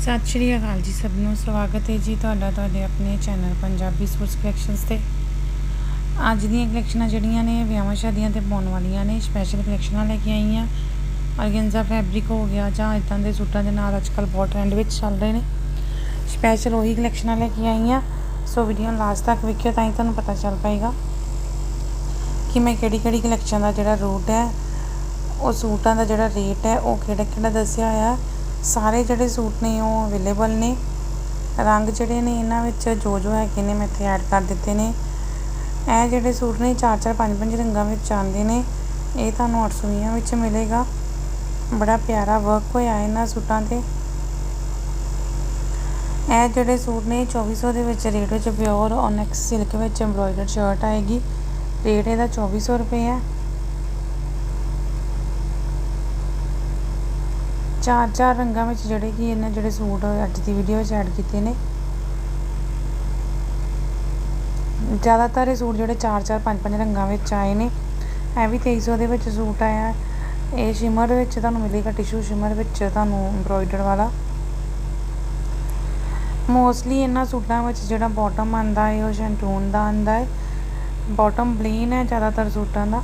ਸਤਿ ਸ਼੍ਰੀ ਅਕਾਲ ਜੀ ਸਭ ਨੂੰ। ਸਵਾਗਤ ਹੈ ਜੀ ਤੁਹਾਡਾ ਤੁਹਾਡੇ ਆਪਣੇ ਚੈਨਲ ਪੰਜਾਬੀ ਸਪੋਰਟਸ ਕਲੈਕਸ਼ਨਸ ਤੇ। ਅੱਜ ਦੀਆਂ ਕਲੈਕਸ਼ਨਾਂ ਜਿਹੜੀਆਂ ਨੇ, ਵਿਆਹਾਂ ਸ਼ਾਦੀਆਂ ਤੇ ਪਾਉਣ ਵਾਲੀਆਂ ਨੇ ਸਪੈਸ਼ਲ ਕਲੈਕਸ਼ਨਾਂ ਲੈ ਕੇ ਆਈਆਂ ਔਰਗੈਂਜ਼ਾ ਫੈਬਰਿਕ ਹੋ ਗਿਆ ਜਾਂ ਇਦਾਂ ਦੇ ਸੂਟਾਂ ਦੇ ਨਾਲ ਅੱਜਕੱਲ ਬਹੁਤ ਟ੍ਰੈਂਡ ਵਿੱਚ ਚੱਲ ਰਹੇ ਨੇ। ਸਪੈਸ਼ਲ ਉਹੀ ਕਲੈਕਸ਼ਨਾਂ ਲੈ ਕੇ ਆਈਆਂ ਸੋ ਵੀਡੀਓ ਲਾਸਟ ਤੱਕ ਵੇਖਿਓ ਤਾਂ ਹੀ ਤੁਹਾਨੂੰ ਪਤਾ ਚੱਲ ਪਾਏਗਾ ਕਿ ਮੈਂ ਕਿਹੜੀ ਕਿਹੜੀ ਕਲੈਕਸ਼ਨ ਦਾ ਜਿਹੜਾ ਰੂਟ ਹੈ, ਉਹ ਸੂਟਾਂ ਦਾ ਜਿਹੜਾ ਰੇਟ ਹੈ, ਉਹ ਕਿਹੜਾ ਕਿਹੜਾ ਦੱਸਿਆ ਹੋਇਆ। ਸਾਰੇ ਜਿਹੜੇ ਸੂਟ ਨੇ ਉਹ ਅਵੇਲੇਬਲ ਨੇ। ਰੰਗ ਜਿਹੜੇ ਨੇ ਇਹਨਾਂ ਵਿੱਚ ਜੋ ਜੋ ਹੈਗੇ ਨੇ ਮੈਂ ਇੱਥੇ ਐਡ ਕਰ ਦਿੱਤੇ ਨੇ। ਇਹ ਜਿਹੜੇ ਸੂਟ ਨੇ 4 4 5 5 ਰੰਗਾਂ ਵਿੱਚ ਆਉਂਦੇ ਨੇ। ਇਹ ਤੁਹਾਨੂੰ 820 ਵਿੱਚ ਮਿਲੇਗਾ। ਬੜਾ ਪਿਆਰਾ ਵਰਕ ਹੋਇਆ ਇਹਨਾਂ ਸੂਟਾਂ ਤੇ। ਇਹ ਜਿਹੜੇ ਸੂਟ ਨੇ 2400 ਦੇ ਵਿੱਚ ਰੇਟ ਵਿੱਚ ਪਿਓਰ ਓਨੈਕਸ ਸਿਲਕ ਵਿੱਚ ਐਮਬ੍ਰੋਇਡਰਡ ਸ਼ਰਟ ਆਏਗੀ। ਰੇਟ ਇਹਦਾ 2400 ਰੁਪਏ ਹੈ। ਚਾਰ ਚਾਰ ਰੰਗਾਂ ਵਿੱਚ ਜਿਹੜੇ ਕਿ ਇਹਨਾਂ ਜਿਹੜੇ ਸੂਟ ਅੱਜ ਦੀ ਵੀਡੀਓ ਵਿੱਚ ਐਡ ਕੀਤੇ ਨੇ। ਜ਼ਿਆਦਾਤਰ ਇਹ ਸੂਟ ਜਿਹੜੇ 4-4 5-5 ਰੰਗਾਂ ਵਿੱਚ ਆਏ ਨੇ। ਇਹ ਵੀ 2300 ਦੇ ਵਿੱਚ ਸੂਟ ਆਇਆ। ਇਹ ਸ਼ਿਮਰ ਵਿੱਚ ਤੁਹਾਨੂੰ ਮਿਲੇਗਾ ਟਿਸ਼ੂ ਸ਼ਿਮਰ ਵਿੱਚ ਤੁਹਾਨੂੰ ਐਮਬ੍ਰੋਇਡਰ ਵਾਲਾ। ਮੋਸਟਲੀ ਇਹਨਾਂ ਸੂਟਾਂ ਵਿੱਚ ਜਿਹੜਾ ਬਾਟਮ ਆਂਦਾ ਹੈ, ਉਹ ਸ਼ੈਂਟੂਨ ਦਾ ਆਂਦਾ ਹੈ। ਬਾਟਮ ਪਲੇਨ ਹੈ ਜ਼ਿਆਦਾਤਰ ਸੂਟਾਂ ਦਾ।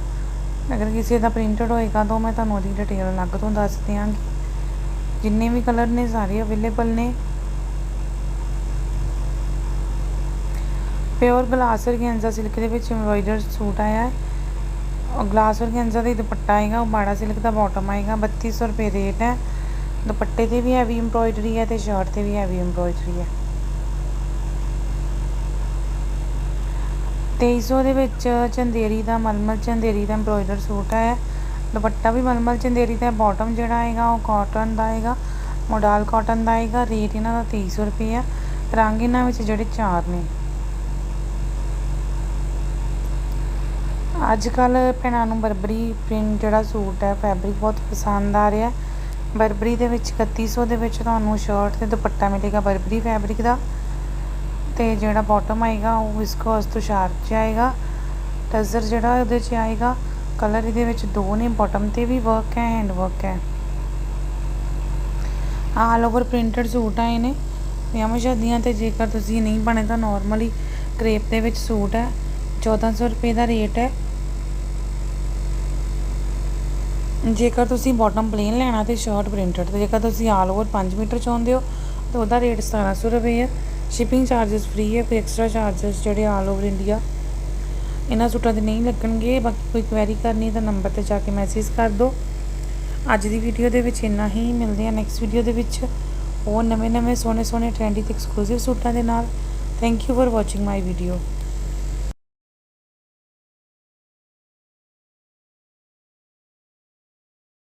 ਅਗਰ ਕਿਸੇ ਦਾ ਪ੍ਰਿੰਟਡ ਹੋਏਗਾ ਤਾਂ ਮੈਂ ਤੁਹਾਨੂੰ ਉਹਦੀ ਡਿਟੇਲ ਅਲੱਗ ਤੋਂ ਦੱਸ ਦਿਆਂਗੀ। ਜਿੰਨੇ ਵੀ ਕਲਰ ਨੇ, ਸਾਰੇ ਅਵੇਲੇਬਲ ਨੇ। ਪਿਓਰ ਗਲਾਸ ਔਰਗੈਂਜ਼ਾ ਸਿਲਕ ਦੇ ਵਿੱਚ ਐਮਬ੍ਰੋਇਡਰ ਸੂਟ ਆਇਆ ਹੈ। ਔਰ ਗਲਾਸ ਔਰਗੈਂਜ਼ਾ ਦਾ ਹੀ ਦੁਪੱਟਾ ਆਏਗਾ, ਉਹ ਬਾੜਾ ਸਿਲਕ ਦਾ ਬਾਟਮ ਆਏਗਾ 3200 ਰੁਪਏ ਰੇਟ ਹੈ। ਦੁਪੱਟੇ ਤੇ ਵੀ ਹੈਵੀ ਐਮਬ੍ਰੋਇਡਰੀ ਹੈ ਤੇ ਸ਼ਰਟ ਤੇ ਵੀ ਹੈਵੀ ਐਮਬ੍ਰੋਇਡਰੀ ਹੈ। 2300 ਦੇ ਵਿੱਚ ਚੰਦੇਰੀ ਦਾ, ਮਲਮਲ ਚੰਦੇਰੀ ਦਾ ਐਮਬ੍ਰੋਇਡਰ ਸੂਟ ਆਇਆ ਦੁਪੱਟਾ ਵੀ ਮਲਮਲ ਚੰਦੇਰੀ ਦਾ ਬਾਟਮ ਜਿਹੜਾ ਆਏਗਾ ਉਹ ਕਾਟਨ ਦਾ ਆਏਗਾ ਮੋਡਲ ਕਾਟਨ ਦਾ ਆਏਗਾ ਰੇਟ ਇਹਨਾਂ ਦਾ 2300 ਰੁਪਏ ਆ, ਰੰਗ ਇਹਨਾਂ ਵਿੱਚ ਜਿਹੜੇ ਚਾਰ ਨੇ। ਅੱਜ ਕੱਲ ਭੈਣਾਂ ਨੂੰ ਬਰਬਰੀ ਪ੍ਰਿੰਟ ਜਿਹੜਾ ਸੂਟ ਹੈ ਫੈਬਰਿਕ ਬਹੁਤ ਪਸੰਦ ਆ ਰਿਹਾ। ਬਰਬਰੀ ਦੇ ਵਿੱਚ 3100 ਦੇ ਵਿੱਚ ਤੁਹਾਨੂੰ ਸ਼ਰਟ ਤੇ ਦੁਪੱਟਾ ਮਿਲੇਗਾ ਬਰਬਰੀ ਫੈਬਰਿਕ ਦਾ। ਤੇ ਜਿਹੜਾ ਬਾਟਮ ਆਏਗਾ, ਉਹ ਵਿਸਕੋਸ ਤੋਂ ਸ਼ਾਰਪ ਚ ਆਏਗਾ ਟਜ਼ਰ ਜਿਹੜਾ ਉਹਦੇ ਚ ਆਏਗਾ ਕਲਰ ਇਹਦੇ ਵਿੱਚ ਦੋ ਨੇ ਬਾਟਮ ਤੇ ਵੀ ਵਰਕ ਹੈ ਹੈਂਡ ਵਰਕ ਹੈ। ਆਲ ਓਵਰ ਪ੍ਰਿੰਟਡ ਸੂਟ ਆਏ ਨੇ ਵਿਆਹਾਂ ਸ਼ਾਦੀਆਂ ਤੇ ਜੇਕਰ ਤੁਸੀਂ ਨਹੀਂ ਬਣੇ ਤਾਂ ਨਾਰਮਲੀ ਕ੍ਰੇਪ ਦੇ ਵਿੱਚ ਸੂਟ ਹੈ। 1400 ਰੁਪਏ ਦਾ ਰੇਟ ਹੈ। ਜੇਕਰ ਤੁਸੀਂ ਬਾਟਮ ਪਲੇਨ ਲੈਣਾ ਤੇ ਸ਼ਰਟ ਪ੍ਰਿੰਟਡ ਤੇ, ਜੇਕਰ ਤੁਸੀਂ ਆਲ ਓਵਰ 5 ਮੀਟਰ ਚਾਹੁੰਦੇ ਹੋ, ਤਾਂ ਉਹਦਾ ਰੇਟ 1700 ਰੁਪਏ ਹੈ। ਸ਼ਿਪਿੰਗ ਚਾਰजेस ਫ੍ਰੀ ਹੈ, ਕੋਈ ਐਕਸਟਰਾ ਚਾਰजेस ਜਿਹੜੇ ਆਲ ਓਵਰ ਇੰਡੀਆ ਇਹਨਾਂ ਸੂਟਾਂ 'ਤੇ ਨਹੀਂ ਲੱਗਣਗੇ, ਬਾਕੀ ਕੋਈ ਕੁਐਰੀ ਕਰਨੀ ਤਾਂ ਨੰਬਰ ਤੇ ਜਾ ਕੇ ਮੈਸੇਜ ਕਰ ਦਿਓ। ਅੱਜ ਦੀ ਵੀਡੀਓ ਦੇ ਵਿੱਚ ਇੰਨਾ ਹੀ, ਮਿਲਦੇ ਆ ਨੈਕਸਟ ਵੀਡੀਓ ਦੇ ਵਿੱਚ ਹੋਰ ਨਵੇਂ ਨਵੇਂ ਸੋਹਣੇ ਸੋਹਣੇ ਟ੍ਰੈਂਡੀ ਤੇ ਐਕਸਕਲੂਸਿਵ ਸੂਟਾਂ ਦੇ ਨਾਲ। Thank you for watching my video